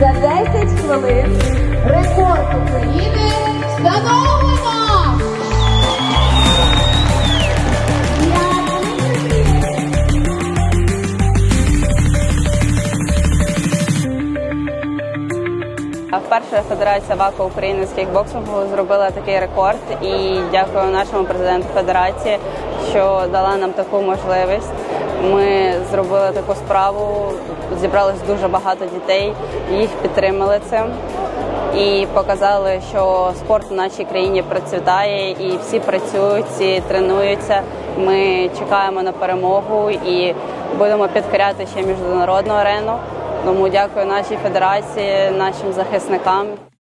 за 10 хвилин рекорд України встановлено! А Вперше Федерація ВАКО України з кікбоксингу зробила такий рекорд і дякую нашому президенту Федерації, що дала нам таку можливість. Ми зробили таку справу, зібралось дуже багато дітей, їх підтримали цим і показали, що спорт в нашій країні процвітає, і всі працюють, всі тренуються. Ми чекаємо на перемогу і будемо підкоряти ще міжнародну арену. Тому дякую нашій федерації, нашим захисникам.